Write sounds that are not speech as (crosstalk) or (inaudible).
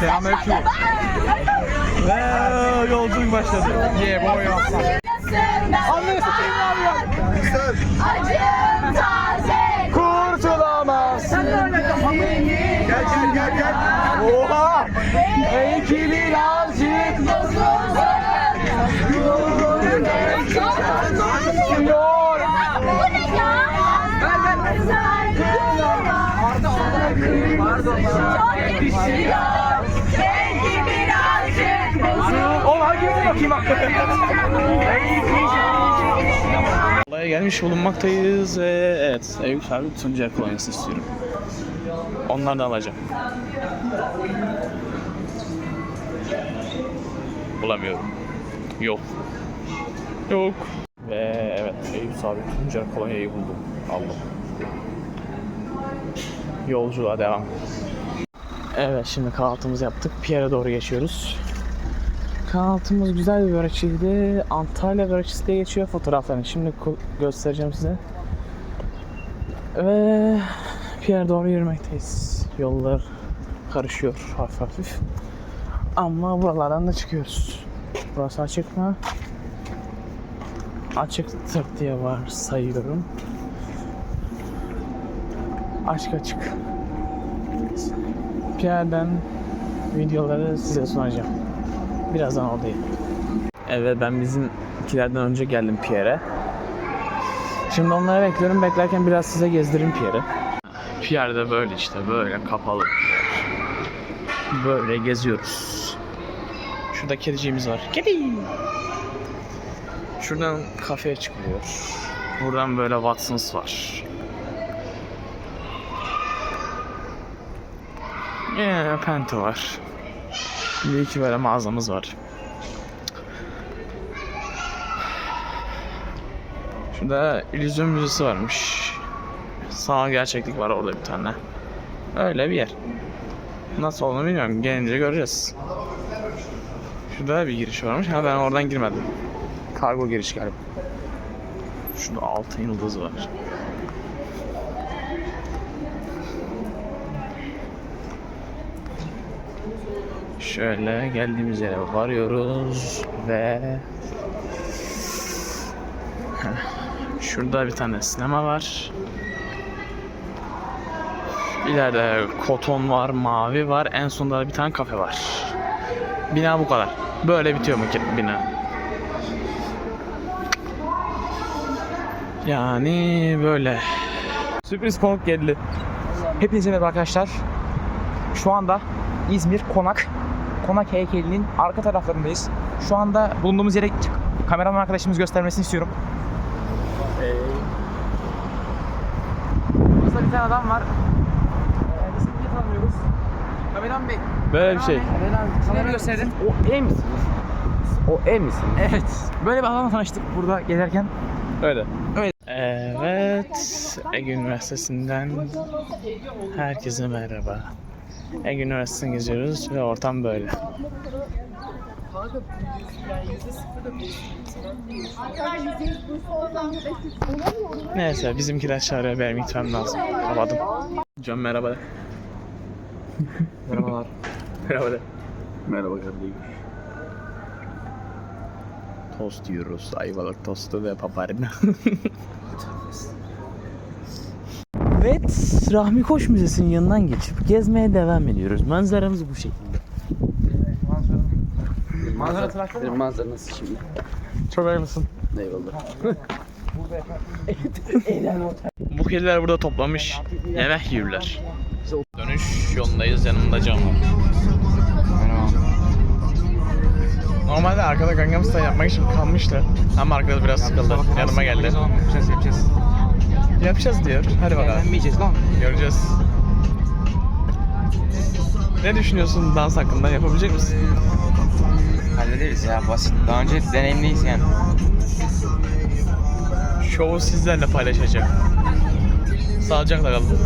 Selamünaleyküm. Ve yolculuk başladı. Ye boy. Anne satayım ne yapıyorsun? Acım taze Kurtulamazsın. Gel gel gel gel. Oha. Belki birazcık Yok. Bu ne ya? Çok yakışıyor. Belki bakayım Olaya gelmiş bulunmaktayız ve evet Eyüp abi Tuncay kolonyası istiyorum. Onları da alacağım. Bulamıyorum. Yok. Yok. Ve evet Eyüp abi Tuncay kolonyayı buldum. Aldım. Yolculuğa devam. Evet şimdi kahvaltımızı yaptık. Pierre'e doğru geçiyoruz. Kahvaltımız güzel bir börekçiydi. Antalya börekçisi diye geçiyor fotoğraflarını. Şimdi göstereceğim size. Ve Pierre'e doğru yürümekteyiz. Yollar karışıyor hafif hafif. Ama buralardan da çıkıyoruz. Burası açık mı? Açıktır diye var sayıyorum. Açık açık. Pierre'den videoları size sunacağım. Birazdan oradayım. Evet ben bizimkilerden önce geldim Pierre'e. Şimdi onları bekliyorum. Beklerken biraz size gezdireyim Pierre'i. Pierre de böyle işte böyle kapalı. Böyle geziyoruz. Şurada kediciğimiz var. Kedi. Şuradan kafeye çıkılıyor. Buradan böyle Watson's var. Yine Pento var. Bir iki böyle mağazamız var. Şurada illüzyon müzesi varmış. Sanal gerçeklik var orada bir tane. Öyle bir yer. Nasıl olduğunu bilmiyorum. Gelince göreceğiz. Şurada bir giriş varmış ama ben oradan girmedim. Kargo giriş galiba. Şurada altın yıldız var. Şöyle geldiğimiz yere varıyoruz ve (laughs) şurada bir tane sinema var. İleride koton var, mavi var. En sonunda da bir tane kafe var. Bina bu kadar. Böyle bitiyor mu bina? Yani böyle. Sürpriz konuk geldi. Hepinize merhaba arkadaşlar. Şu anda İzmir Konak Konak heykelinin arka taraflarındayız. Şu anda bulunduğumuz yere kameraman arkadaşımız göstermesini istiyorum. Burada bir tane adam var. Ee, ismini niye tanımıyoruz? Kameraman Bey. Böyle bir şey. Kamera gösterin. O ev misiniz? O ev misin? Evet. Böyle bir adamla tanıştık burada gezerken. Öyle. Evet. Evet. Ege Üniversitesi'nden herkese merhaba. Ege Üniversitesi'ne geziyoruz ve ortam böyle. Neyse bizimkiler çağırıyor benim gitmem lazım. Kapadım. Can merhaba. de. Merhabalar. Merhaba. de. Merhaba kardeşim. Tost yiyoruz. Ayvalık tostu ve paparina. (laughs) Evet, Rahmi Koç Müzesi'nin yanından geçip gezmeye devam ediyoruz. Manzaramız bu şekilde. Manzara tıraşlı Benim manzara nasıl şimdi? Çok haklısın. Eyvallah. (laughs) Bu kediler burada toplamış yemek yiyorlar. Dönüş yolundayız yanımda var. Normalde arkada Gangnam Style yapmak için kalmıştı. Ama arkada biraz sıkıldı. Yanıma geldi. Yapacağız yapacağız. Yapacağız diyor. Hadi bakalım. Eğlenmeyeceğiz lan. Göreceğiz. Ne düşünüyorsun dans hakkında? Yapabilecek misin? Hallederiz ya basit. Daha önce deneyimliyiz yani. Şovu sizlerle paylaşacağım. Sağlıcakla kalın.